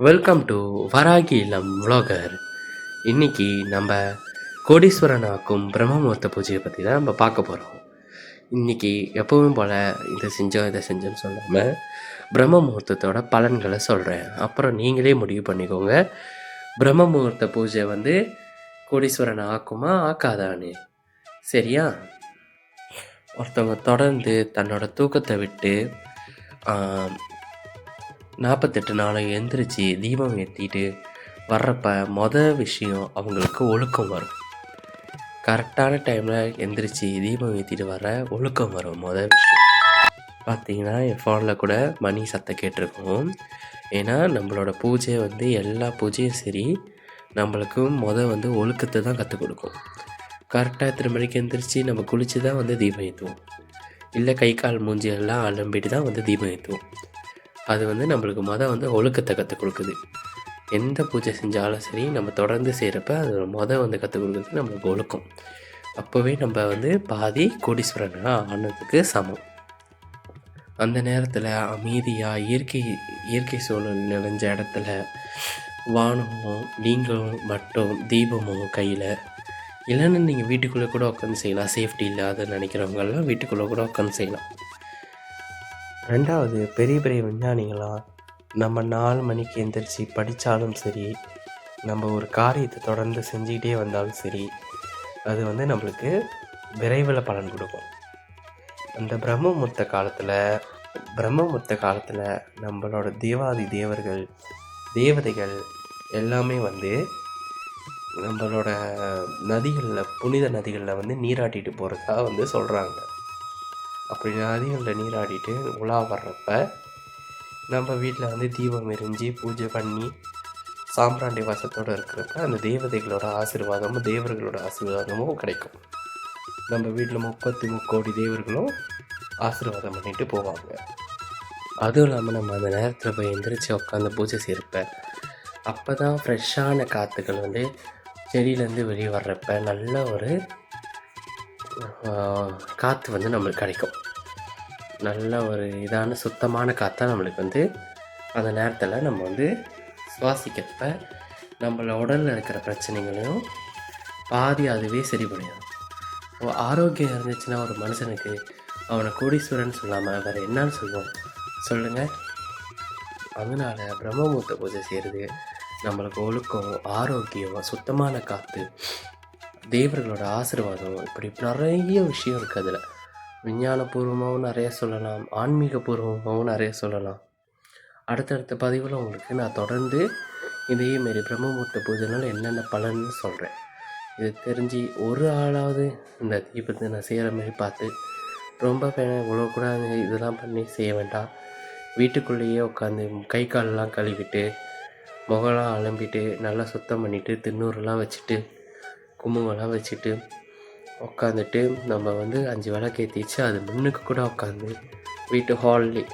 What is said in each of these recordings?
Welcome to Varahi இளம் vlogger. இன்னைக்கு நம்ம கோடீஸ்வரன் ஆக்கும் பிரம்மமுகூர்த்த பூஜையை பற்றி தான் நம்ம பார்க்க போகிறோம் இன்றைக்கி எப்பவும் போல் இதை செஞ்சோம் இதை செஞ்சோன்னு சொல்லாமல் பிரம்ம முகூர்த்தத்தோட பலன்களை சொல்கிறேன் அப்புறம் நீங்களே முடிவு பண்ணிக்கோங்க. பிரம்ம முகூர்த்த பூஜை வந்து கோடீஸ்வரனை ஆக்குமா ஆக்காதான்னு சரியா? ஒருத்தவங்க தொடர்ந்து தன்னோட தூக்கத்தை விட்டு நாற்பத்தெட்டு நாளை எந்திரிச்சு தீபம் ஏற்றிட்டு வர்றப்ப மொதல் விஷயம் அவங்களுக்கு ஒழுக்கம் வரும். கரெக்டான டைமில் எந்திரிச்சு தீபம் ஏற்றிட்டு வர ஒழுக்கம் வரும் மொதல் விஷயம். பார்த்தீங்கன்னா என் ஃபோனில் கூட மணி சத்தம் கேட்டிருக்கோம். ஏன்னா நம்மளோட பூஜை வந்து எல்லா பூஜையும் சரி நம்மளுக்கு மொதல் வந்து ஒழுக்கத்தை தான் கற்றுக் கொடுக்கும். கரெக்டாக எத்தனை மணிக்கு எந்திரிச்சு நம்ம குளித்து தான் வந்து தீபம் ஏற்றுவோம் இல்லை கை கால் மூஞ்சி எல்லாம் அலம்பிட்டு தான் வந்து தீபம் ஏற்றுவோம் அது வந்து நம்மளுக்கு மொதல் வந்து ஒழுக்கத்தை கற்றுக் கொடுக்குது. எந்த பூஜை செஞ்சாலும் சரி நம்ம தொடர்ந்து செய்கிறப்ப அது மொதல் வந்து கற்றுக் கொடுக்குறது நம்மளுக்கு ஒழுக்கம். அப்போவே நம்ம வந்து பாதி கோடீஸ்வரனாக ஆனதுக்கு சமம். அந்த நேரத்தில் அமைதியாக இயற்கை இயற்கை சூழல் நிறைஞ்ச இடத்துல வானமும் நீங்களும் மட்டும் தீபமும் கையில் இல்லைன்னு நீங்கள் வீட்டுக்குள்ளே கூட உட்காந்து செய்யலாம். சேஃப்டி இல்லாத நினைக்கிறவங்கெல்லாம் வீட்டுக்குள்ளே கூட உட்காந்து செய்யலாம். ரெண்டாவது பெரிய பெரிய விஞ்ஞானிகளாம் நம்ம நாலு மணிக்கு எந்திரிச்சு படித்தாலும் சரி நம்ம ஒரு காரியத்தை தொடர்ந்து செஞ்சுக்கிட்டே வந்தாலும் சரி அது வந்து நம்மளுக்கு விரைவில் பலன் கொடுக்கும். அந்த பிரம்மமுத்த காலத்தில் பிரம்மமுத்த காலத்தில் நம்மளோட தேவாதி தேவர்கள் தேவதைகள் எல்லாமே வந்து நம்மளோட நதிகளில் புனித நதிகளில் வந்து நீராட்டிட்டு போகிறதா வந்து சொல்கிறாங்க அப்படி நதிகளில் நீராடிட்டு உலா வர்றப்ப நம்ம வீட்டில் வந்து தீபம் எரிஞ்சு பூஜை பண்ணி சாம்பிராண்டி வாசத்தோடு இருக்கிறப்ப அந்த தேவதைகளோட ஆசீர்வாதமும் தேவர்களோட ஆசீர்வாதமும் கிடைக்கும். நம்ம வீட்டில் முப்பத்தி முக்கோடி தேவர்களும் ஆசீர்வாதம் பண்ணிட்டு போவாங்க. அதுவும் இல்லாமல் நம்ம அந்த நேரத்தில் போய் எந்திரிச்சு உட்காந்து பூஜை செய்கிறப்ப அப்போ தான் ஃப்ரெஷ்ஷான காற்றுகள் வந்து செடியிலேருந்து வெளியே வர்றப்ப நல்ல ஒரு காற்று வந்து நம்மளுக்கு கிடைக்கும். நல்ல ஒரு இதான சுத்தமான காற்றாக நம்மளுக்கு வந்து அந்த நேரத்தில் நம்ம வந்து சுவாசிக்கிறப்ப நம்மள உடலில் இருக்கிற பிரச்சனைகளையும் பாதி அதுவே சரி பண்ணிடும். ஆரோக்கியம் இருந்துச்சுன்னா ஒரு மனுஷனுக்கு அவனை கோடீஸ்வரன் சொல்லாமல் வேறு என்னன்னு சொல்லுவோம். சொல்லுங்கள் அதனால் பிரம்மமுகூர்த்த பூஜை செய்கிறது நம்மளுக்கு ஒழுக்கம் ஆரோக்கியம் சுத்தமான காற்று தேவர்களோட ஆசீர்வாதம் இப்படி நிறைய விஷயம் இருக்குது அதில். விஞ்ஞானபூர்வமாகவும் நிறைய சொல்லலாம். ஆன்மீகபூர்வமாகவும் நிறைய சொல்லலாம். அடுத்தடுத்த பதிவில் உங்களுக்கு நான் தொடர்ந்து இதே மாரி பிரம்மமுகூர்த்த பூஜைனால் என்னென்ன பலன்னு சொல்கிறேன் இது தெரிஞ்சு ஒரு ஆளாவது இந்த தீபத்தை நான் செய்கிற மாதிரி பார்த்து ரொம்ப பே- இவ்வளோ கூட இதெல்லாம் பண்ணி செய்ய வேண்டாம். வீட்டுக்குள்ளேயே உட்காந்து கை காலெல்லாம் கழுவிட்டு முகலாம் அலம்பிட்டு நல்லா சுத்தம் பண்ணிவிட்டு திண்ணூறுலாம் வச்சுட்டு குங்குமம்லாம் வச்சுட்டு உட்காந்துட்டு நம்ம வந்து அஞ்சு விளக்கு வச்சு அது முன்னுக்கு கூட உட்காந்து வீட்டு ஹால்லே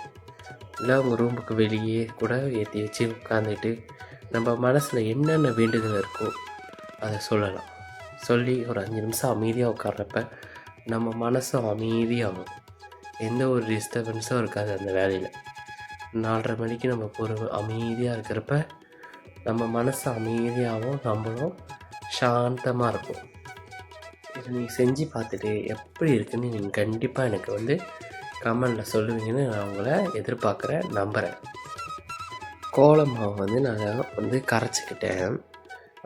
இல்லை உங்கள் ரூமுக்கு வெளியே கூட ஏற்றி வச்சு உட்காந்துட்டு நம்ம மனசில் என்னென்ன வேண்டுதல் இருக்கோ அதை சொல்லலாம். சொல்லி ஒரு அஞ்சு நிமிஷம் அமைதியாக உட்கார்றப்ப நம்ம மனசும் அமைதியாகும். எந்த ஒரு டிஸ்டர்பன்ஸும் இருக்காது அந்த வேலையில். நாலரை மணிக்கு நம்ம பொறு அமைதியாக இருக்கிறப்ப நம்ம மனசு அமைதியாகவும் நம்மளும் சாந்தமாக இருக்கும் இதை நீங்கள் செஞ்சு பார்த்துட்டு எப்படி இருக்குன்னு நீங்கள் கண்டிப்பாக எனக்கு வந்து கமெண்டில் சொல்லுவீங்கன்னு நான் உங்களை எதிர்பார்க்குறேன் நம்புகிறேன் கோல மாவு வந்து நான் வந்து கரைச்சிக்கிட்டேன்.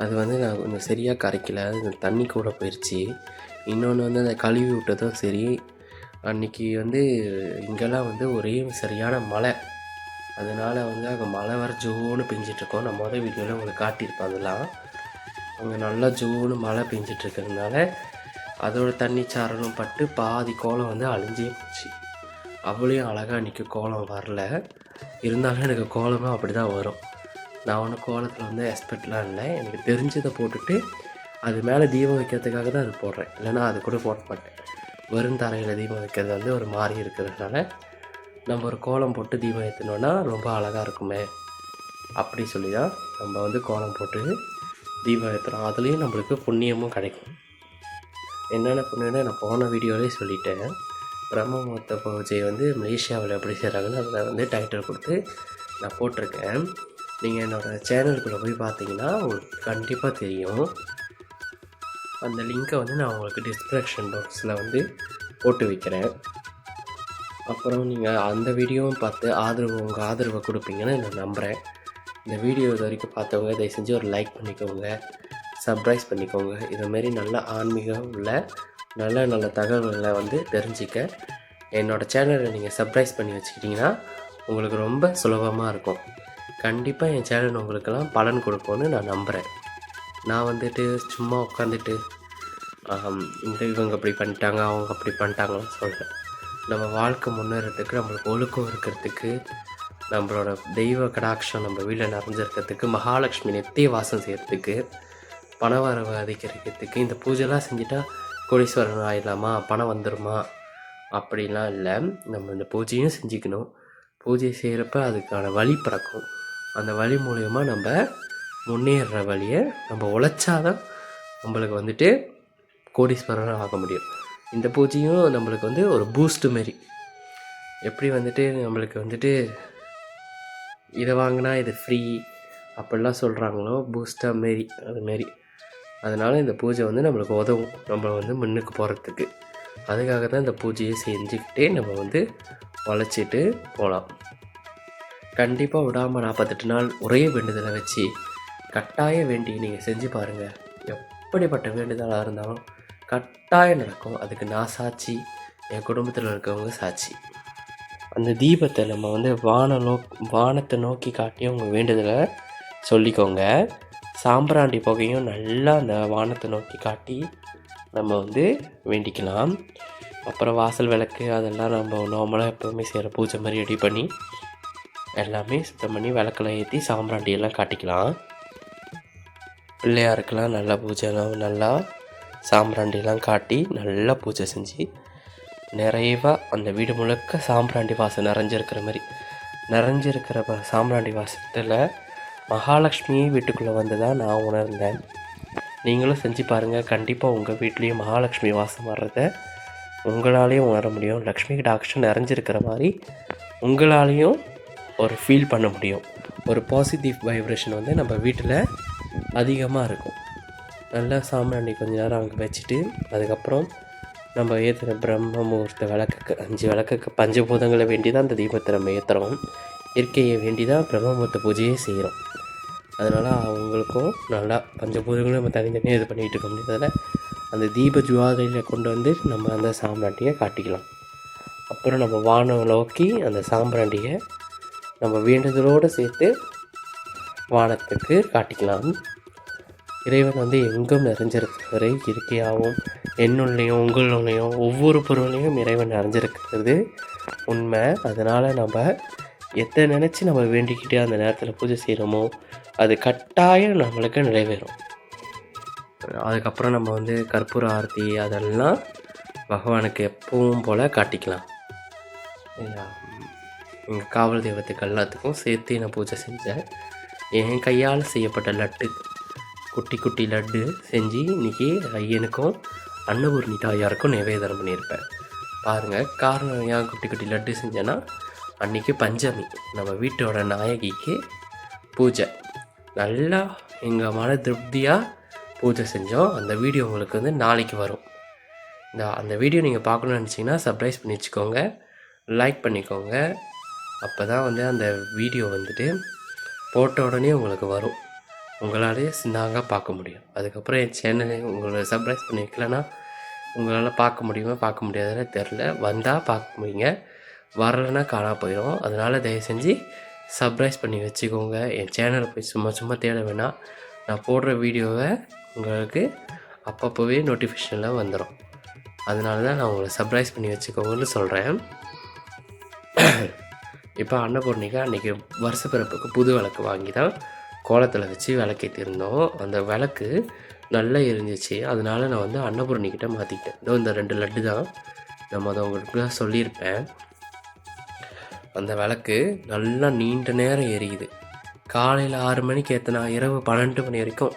அது வந்து நான் கொஞ்சம் சரியாக கரைக்கல. தண்ணி கூட போயிடுச்சு இன்னொன்று வந்து அந்த கழுவி விட்டதும் சரி. அன்னைக்கு வந்து இங்கெல்லாம் வந்து ஒரே சரியான மழை. அதனால் வந்து அங்கே மழை வர ஜோன்னு பெஞ்சிட்ருக்கோம். நான் மொதல் வீடியோவில் உங்களுக்கு காட்டியிருப்பேன் அதெல்லாம். அங்கே நல்லா ஜோன்னு மழை பெஞ்சிட்டு இருக்கிறதுனால அதோட தண்ணி சாரலும் பட்டு பாதி கோலம் வந்து அழிஞ்சே போச்சு. அவ்வளோயும் அழகாக அன்றைக்கி கோலம் வரல. இருந்தாலும் எனக்கு கோலமும் அப்படி தான் வரும். நான் ஒன்றும் கோலத்தில் வந்து எக்ஸ்பெக்ட்லாம் இல்லை. எனக்கு தெரிஞ்சதை போட்டுட்டு அது மேலே தீபம் வைக்கிறதுக்காக தான் அது போடுறேன். இல்லைன்னா அது கூட போட மாட்டேன். வெறும் தரையில் தீபம் வைக்கிறது வந்து ஒரு மாதிரி இருக்கிறதுனால நம்ம ஒரு கோலம் போட்டு தீபம் ஏற்றினோன்னா ரொம்ப அழகாக இருக்குமே. அப்படி சொல்லி தான் நம்ம வந்து கோலம் போட்டு தீபம் ஏற்றுறோம் அதுலேயும் நம்மளுக்கு புண்ணியமும் கிடைக்கும். என்னென்ன பண்ணுன்னா நான் போன வீடியோலேயே சொல்லிட்டேன். பிரம்ம பூஜை வந்து மலேசியாவில் எப்படி செய்கிறாங்கன்னு அதில் வந்து டைட்டில் கொடுத்து நான் போட்டிருக்கேன். நீங்கள் என்னோடய சேனலுக்குள்ளே போய் பார்த்தீங்கன்னா உங்களுக்கு கண்டிப்பாக தெரியும். அந்த லிங்க்கை வந்து நான் உங்களுக்கு டிஸ்கிரிப்ஷன் பாக்ஸில் வந்து போட்டு வைக்கிறேன். அப்புறம் நீங்கள் அந்த வீடியோவும் பார்த்து ஆதரவு உங்கள் ஆதரவை கொடுப்பீங்கன்னு நான் நம்புகிறேன் இந்த வீடியோ இது வரைக்கும் பார்த்தவங்க தயவு செஞ்சு ஒரு லைக் பண்ணிக்கோங்க. சர்ப்ரைஸ் பண்ணிக்கோங்க. இதுமாரி நல்ல ஆன்மீகம் உள்ள நல்ல நல்ல தகவல்களை வந்து தெரிஞ்சிக்க. என்னோடய சேனலை நீங்கள் சர்ப்ரைஸ் பண்ணி வச்சுக்கிட்டிங்கன்னா உங்களுக்கு ரொம்ப சுலபமாக இருக்கும். கண்டிப்பாக என் சேனல் உங்களுக்கெல்லாம் பலன் கொடுக்கும்னு நான் நம்புகிறேன் நான் வந்துட்டு சும்மா உட்காந்துட்டு இந்த இவங்க அப்படி பண்ணிட்டாங்க அவங்க அப்படி பண்ணிட்டாங்கன்னு சொல்கிறேன் நம்ம வாழ்க்கை முன்னேறதுக்கு நம்மளுக்கு ஒழுக்கம் இருக்கிறதுக்கு நம்மளோட தெய்வ கடாட்சம் நம்ம வீட்டில் நிறைஞ்சிருக்கிறதுக்கு மகாலட்சுமி நித்திய வாசம் செய்கிறதுக்கு பண வரவு அதிகரிக்கிறதுக்கு இந்த பூஜைலாம் செஞ்சுட்டா கோடீஸ்வரன் ஆயிடலாமா? பணம் வந்துடுமா அப்படிலாம் இல்லை. நம்ம இந்த பூஜையும் செஞ்சுக்கணும். பூஜை செய்கிறப்ப அதுக்கான வழி பிறக்கும். அந்த வழி மூலயமா நம்ம முன்னேறுற வழியை நம்ம உழைச்சாதான் நம்மளுக்கு வந்துட்டு கோடீஸ்வரன் ஆக முடியும். இந்த பூஜையும் நம்மளுக்கு வந்து ஒரு பூஸ்ட்டு மாரி. எப்படி வந்துட்டு நம்மளுக்கு வந்துட்டு இதை வாங்கினா இது ஃப்ரீ அப்படிலாம் சொல்கிறாங்களோ பூஸ்ட்டாக மாரி அதுமாரி அதனால் இந்த பூஜை வந்து நம்மளுக்கு உதவும். நம்ம வந்து முன்னுக்கு போகிறதுக்கு அதுக்காக தான் இந்த பூஜையை செஞ்சுக்கிட்டே நம்ம வந்து வளைச்சிட்டு போகலாம் கண்டிப்பாக விடாமல் நாற்பத்தெட்டு நாள் ஒரே வேண்டுதலை வச்சு கட்டாய வேண்டி நீங்கள் செஞ்சு பாருங்கள் எப்படிப்பட்ட வேண்டுதலாக இருந்தாலும் கட்டாயம் நடக்கும். அதுக்கு நான் சாட்சி. என் குடும்பத்தில் இருக்கவங்க சாட்சி. அந்த தீபத்தை நம்ம வந்து வான நோ வானத்தை நோக்கி காட்டி உங்கள் வேண்டுதலை சொல்லிக்கோங்க. சாம்பிராண்டி புகையும் நல்லா அந்த வானத்தை நோக்கி காட்டி நம்ம வந்து வேண்டிக்கலாம். அப்புறம் வாசல் விளக்கு அதெல்லாம் நம்ம நார்மலாக எப்போவுமே செய்கிற பூஜை மாதிரி ரெடி பண்ணி எல்லாமே சுத்தம் பண்ணி விளக்கெல்லாம் ஏற்றி சாம்பிராண்டியெல்லாம் காட்டிக்கலாம். பிள்ளையாருக்கெல்லாம் நல்லா பூஜைலாம் நல்லா சாம்பிராண்டிலாம் காட்டி நல்லா பூஜை செஞ்சு நிறைவாக அந்த வீடு முழுக்க சாம்பிராண்டி வாசம் நிறைஞ்சிருக்கிற மாதிரி நிறைஞ்சிருக்கிற ப- சாம்பிராண்டி வாசத்தில் மகாலட்சுமியே வீட்டுக்குள்ளே வந்ததாக நான் உணர்ந்தேன். நீங்களும் செஞ்சு பாருங்கள் கண்டிப்பாக உங்கள் வீட்லேயும் மகாலட்சுமி வாசம் வர்றத உங்களாலேயும் உணர முடியும். லக்ஷ்மி டாக்ஷன் நிறைஞ்சிருக்கிற மாதிரி உங்களாலேயும் ஒரு ஃபீல் பண்ண முடியும். ஒரு பாசிட்டிவ் வைப்ரேஷன் வந்து நம்ம வீட்டில் அதிகமாக இருக்கும். நல்லா சாம்பிராணி கொஞ்ச நேரம் அங்கே வச்சுட்டு அதுக்கப்புறம் நம்ம ஏற்றுற பிரம்ம முகூர்த்த விளக்குக்கு அஞ்சு விளக்குக்கு பஞ்சபூதங்களை வேண்டி தான் அந்த தீபத்தை நம்ம ஏற்றுறோம் இயற்கையை வேண்டி தான் பிரம்ம பூஜையே செய்கிறோம் அதனால் அவங்களுக்கும் நல்லா பஞ்சபூதங்களும் நம்ம தனித்தனியாக இது பண்ணிகிட்டு இருக்க முடியாதனால அந்த தீப ஜுவாதையில் கொண்டு வந்து நம்ம அந்த சாம்பிராண்டியை காட்டிக்கலாம். அப்புறம் நம்ம வானம் நோக்கி அந்த சாம்பிராண்டியை நம்ம வேண்டுதலோடு சேர்த்து வானத்துக்கு காட்டிக்கலாம். இறைவன் வந்து எங்கும் நிறைஞ்சிருக்கிறவரை இயற்கையாகவும் என்னுள்ளையும் உங்களுள்ளையும் ஒவ்வொரு பொருளையும் இறைவன் நிறைஞ்சிருக்கிறது. உண்மை. அதனால் நம்ம எதை நினச்சி நம்ம வேண்டிக்கிட்டு அந்த நேரத்தில் பூஜை செய்கிறோமோ அது கட்டாயம் நம்மளுக்கு நிறைவேறும். அதுக்கப்புறம் நம்ம வந்து கற்பூர ஆரத்தி அதெல்லாம் பகவானுக்கு எப்பவும் போல் காட்டிக்கலாம். எங்கள் காவல் தெய்வத்துக்கு எல்லாத்துக்கும் சேர்த்து நான் பூஜை செஞ்சேன். என் கையால் செய்யப்பட்ட லட்டு குட்டி குட்டி லட்டு செஞ்சு இன்றைக்கி ஐயனுக்கும் அன்னபூர்ணி தாயாருக்கும் நிவேதனம் பண்ணியிருப்பேன். பாருங்கள் காரணம் ஏன் குட்டி குட்டி லட்டு செஞ்சேன்னா அன்றைக்கி பஞ்சமி. நம்ம வீட்டோட நாயகிக்கு பூஜை. நல்லா எங்கள் மன திருப்தியாக பூஜை செஞ்சோம். அந்த வீடியோ உங்களுக்கு வந்து நாளைக்கு வரும். இந்த அந்த வீடியோ நீங்கள் பார்க்கணும்னு நினச்சிங்கன்னா சர்ப்ரைஸ் பண்ணி வச்சுக்கோங்க. லைக் பண்ணிக்கோங்க. அப்போ தான் வந்து அந்த வீடியோ வந்துட்டு போட்ட உடனே உங்களுக்கு வரும். உங்களாலே சின்னாங்க பார்க்க முடியும். அதுக்கப்புறம் என் சேனலை உங்களை சர்ப்ரைஸ் பண்ணி வைக்கலன்னா உங்களால் பார்க்க முடியுமா பார்க்க முடியாதுன்னு தெரில வந்தால் பார்க்க முடியுங்க. வரலைன்னா காணா போயிடும் அதனால் தயவு செஞ்சு சப்ரைஸ் பண்ணி வச்சுக்கோங்க. என் சேனலை போய் சும்மா சும்மா தேட வேணாம். நான் போடுற வீடியோவை உங்களுக்கு அப்பப்போவே நோட்டிஃபிகேஷனில் வந்துடும் அதனால தான் நான் உங்களை சர்ப்ரைஸ் பண்ணி வச்சுக்கோங்கன்னு சொல்கிறேன் இப்போ அன்னபூர்ணிகா அன்றைக்கி வருஷப்பிறப்புக்கு புது விளக்கு வாங்கி தான் கோலத்தில் வச்சு விளக்கேற்றிருந்தோம் அந்த விளக்கு நல்லா எரிஞ்சிச்சு. அதனால நான் வந்து அன்னபூர்ணிக்கிட்ட மாற்றிக்கிட்டேன் இதோ இந்த ரெண்டு லட்டு தான். நம்ம அதை உங்களுக்கு சொல்லியிருப்பேன். அந்த விளக்கு நல்லா நீண்ட நேரம் எரியுது. காலையில் ஆறு மணிக்கு ஏற்றினா இரவு பன்னெண்டு மணி வரைக்கும்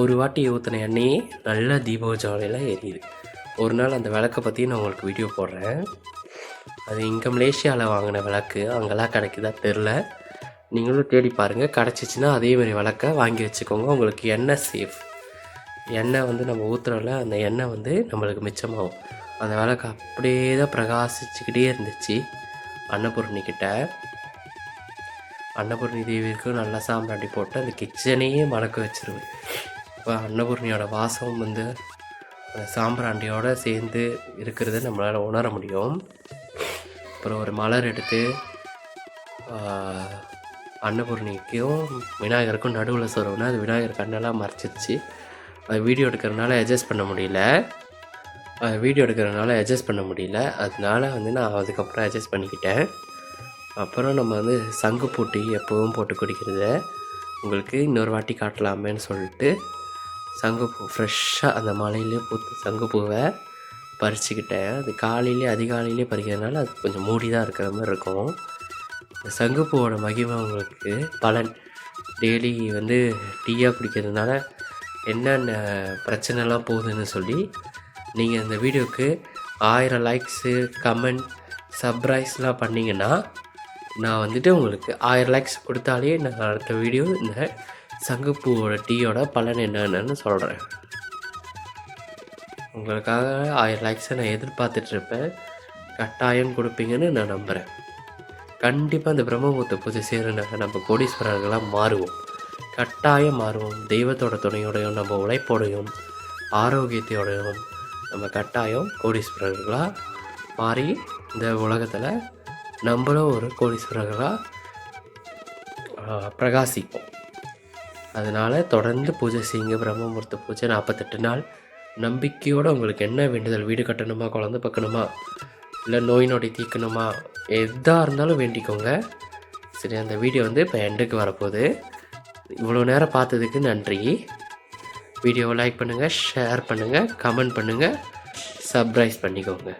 ஒரு வாட்டி ஊற்றின எண்ணெயே நல்லா தீபோஜாலையில் எரியுது. ஒரு நாள் அந்த விளக்கை பற்றி நான் உங்களுக்கு வீடியோ போடுறேன். அது இங்கே மலேசியாவில் வாங்கின விளக்கு. அங்கெல்லாம் கிடைக்குதா தெரில நீங்களும் தேடி பாருங்கள் கிடச்சிச்சின்னா அதே மாதிரி விளக்க வாங்கி வச்சுக்கோங்க. உங்களுக்கு எண்ணெய் சேஃப் எண்ணெய் வந்து நம்ம ஊற்றுறோம்ல அந்த எண்ணெய் வந்து நம்மளுக்கு மிச்சமாகும். அந்த விளக்கு அப்படியே தான் பிரகாசிச்சுக்கிட்டே இருந்துச்சு. அன்னபூர்ணிக்கிட்ட அன்னபூர்ணி தேவிக்கு நல்லா சாம்பிராண்டி போட்டு அந்த கிச்சனையே மணக்க வச்சிருவேன். இப்போ அன்னபூர்ணியோட வாசம் வந்து அந்த சாம்பிராண்டியோட சேர்ந்து இருக்கிறத நம்மளால் உணர முடியும். அப்புறம் ஒரு மலர் எடுத்து அன்னபூர்ணிக்கும் விநாயகருக்கும் நடுவில் சொருவுனா அது விநாயகர் கண்ணெல்லாம் மறைச்சிருச்சு. அது வீடியோ எடுக்கிறதுனால அட்ஜஸ்ட் பண்ண முடியல. வீடியோ எடுக்கிறதுனால அட்ஜஸ்ட் பண்ண முடியல. அதனால வந்து நான் அதுக்கப்புறம் அட்ஜஸ்ட் பண்ணிக்கிட்டேன். அப்புறம் நம்ம வந்து சங்கு பூட்டி எப்போவும் போட்டு குடிக்கிறத. உங்களுக்கு இன்னொரு வாட்டி காட்டலாமேன்னு சொல்லிட்டு சங்குப்பூ ஃப்ரெஷ்ஷாக அந்த மலையிலே பூத்து சங்குப்பூவை பறிச்சுக்கிட்டேன். அது காலையிலே அதிகாலையிலே பறிக்கிறதுனால அது கொஞ்சம் மூடி தான் இருக்கிற மாதிரி இருக்கும். இந்த சங்குப்பூவோட மகிமை உங்களுக்கு பலன். டெய்லி வந்து டீயாக குடிக்கிறதுனால என்னென்ன பிரச்சனைலாம் போகுதுன்னு சொல்லி நீங்கள் இந்த வீடியோவுக்கு ஆயிரம் லைக்ஸு கமெண்ட் சப்ரைஸ்லாம் பண்ணிங்கன்னா நான் வந்துட்டு உங்களுக்கு ஆயிரம் லைக்ஸ் கொடுத்தாலே நான் அடுத்த வீடியோ இந்த சங்குப்பூவோட டீயோட பலன் என்னென்னு சொல்கிறேன் உங்களுக்காக ஆயிரம் லைக்ஸை நான் எதிர்பார்த்துட்ருப்பேன். கட்டாயம் கொடுப்பீங்கன்னு நான் நம்புகிறேன் கண்டிப்பாக இந்த பிரம்மபுத்த பூஜை செய்கிறனால நம்ம கோடீஸ்வரர்களாக மாறுவோம். கட்டாயம் மாறுவோம். தெய்வத்தோட துணையோடையும் நம்ம உழைப்போடையும் ஆரோக்கியத்தோடையும் நம்ம கட்டாயம் கோடீஸ்வரர்களாக மாறி இந்த உலகத்தில் நம்மளும் ஒரு கோடீஸ்வரர்களாக பிரகாசிப்போம். அதனால் தொடர்ந்து பூஜை செய்யுங்க. பிரம்மமுகூர்த்த பூஜை நாற்பத்தெட்டு நாள். நம்பிக்கையோடு உங்களுக்கு என்ன வேண்டுதல்? வீடு கட்டணுமா? குழந்த பக்கணுமா இல்லை நோய் நொடி தீர்க்கணுமா? எதாக இருந்தாலும் வேண்டிக்கோங்க. சரி அந்த வீடியோ வந்து இப்போ எண்டுக்கு வரப்போகுது. இவ்வளோ நேரம் பார்த்ததுக்கு நன்றி. வீடியோவை லைக் பண்ணுங்கள் ஷேர் பண்ணுங்கள் கமெண்ட் பண்ணுங்கள் சப்ரைஸ் பண்ணிக்கோங்க.